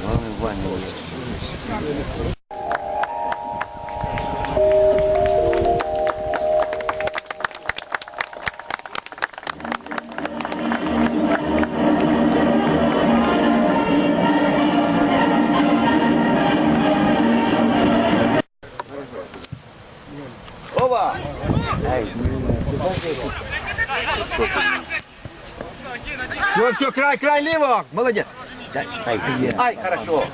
главное в есть. Оба! Эй, Все, все, край, край, лево. Молодец. Ай, хорошо.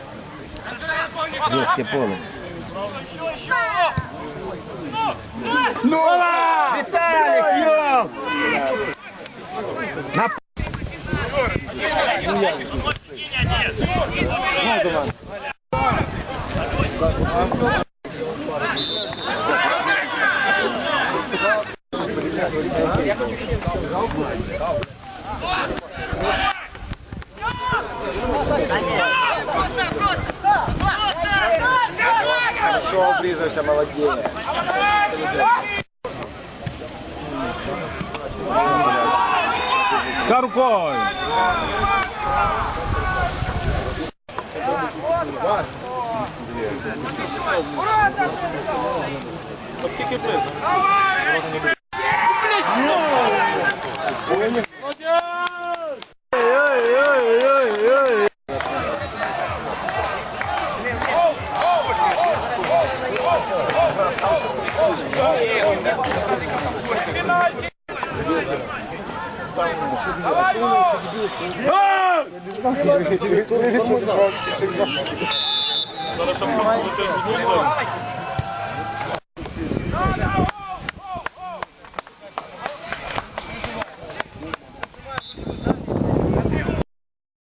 Жесткое поле. Ну, Виталик, ёл. На Хорошо обрізався, молодець. Каркой! Зараз щоб